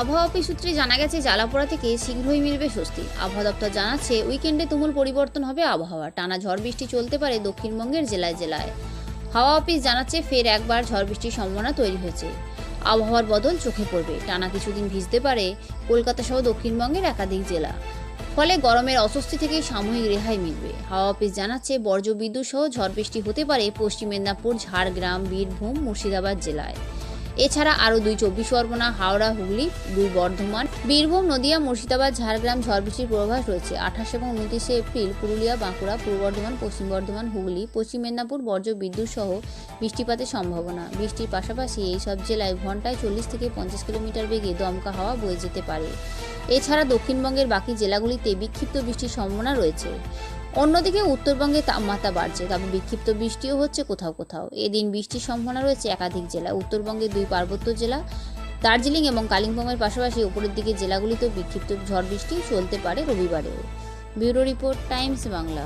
আবহাওয়া অফিস সূত্রে জানা গেছে জ্বালাপোড়া থেকে শীঘ্রই মিলবে স্বস্তি। আবহাওয়া দপ্তর জানাচ্ছে, উইকেন্ডে তুমুল পরিবর্তন হবে আবহাওয়া। টানা ঝড় বৃষ্টি চলতে পারে দক্ষিণবঙ্গের জেলায় জেলায়। হাওয়া অফিস জানাচ্ছে, ফের একবার ঝড় বৃষ্টির সম্ভাবনা তৈরি হয়েছে। আবহাওয়ার বদল চোখে পড়বে। টানা কিছুদিন ভিজতে পারে কলকাতা সহ দক্ষিণবঙ্গের একাধিক জেলা। ফলে গরমের অস্বস্তি থেকে সাময়িক রেহাই মিলবে। হাওয়া অফিস জানাচ্ছে বর্জ্য বিদ্যুৎ সহ ঝড় বৃষ্টি হতে পারে পশ্চিম মেদিনীপুর, ঝাড়গ্রাম, বীরভূম, মুর্শিদাবাদ জেলায়। এছাড়া আরও দুই চব্বিশ পরগনা, হাওড়া, হুগলি দুই বর্ধমান বীরভূম, নদিয়া, মুর্শিদাবাদ, ঝাড়গ্রাম ঝড় বৃষ্টির পূর্বাভাস রয়েছে। আঠাশ এবং উনত্রিশে এপ্রিল পুরুলিয়া, বাঁকুড়া, পূর্ব বর্ধমান, পশ্চিম বর্ধমান, হুগলি, পশ্চিম মেদিনীপুর, বর্জ্য, বিদ্যুৎ সহ বৃষ্টিপাতের সম্ভাবনা। বৃষ্টির পাশাপাশি এই সব জেলায় ঘন্টায় চল্লিশ থেকে পঞ্চাশ কিলোমিটার বেগে দমকা হাওয়া বয়ে যেতে পারে। এছাড়া দক্ষিণবঙ্গের বাকি জেলাগুলিতে বিক্ষিপ্ত বৃষ্টির সম্ভাবনা রয়েছে। অন্যদিকে উত্তরবঙ্গে তাপমাত্রা বাড়ছে, তবে বিক্ষিপ্ত বৃষ্টিও হচ্ছে কোথাও কোথাও। এদিন বৃষ্টির সম্ভাবনা রয়েছে একাধিক জেলা উত্তরবঙ্গের দুই পার্বত্য জেলা, দার্জিলিং এবং কালিম্পংয়ের পাশাপাশি উপরের দিকে জেলাগুলিতেও বিক্ষিপ্ত ঝড় বৃষ্টি চলতে পারে রবিবারেও। Bureau report, Times Bangla.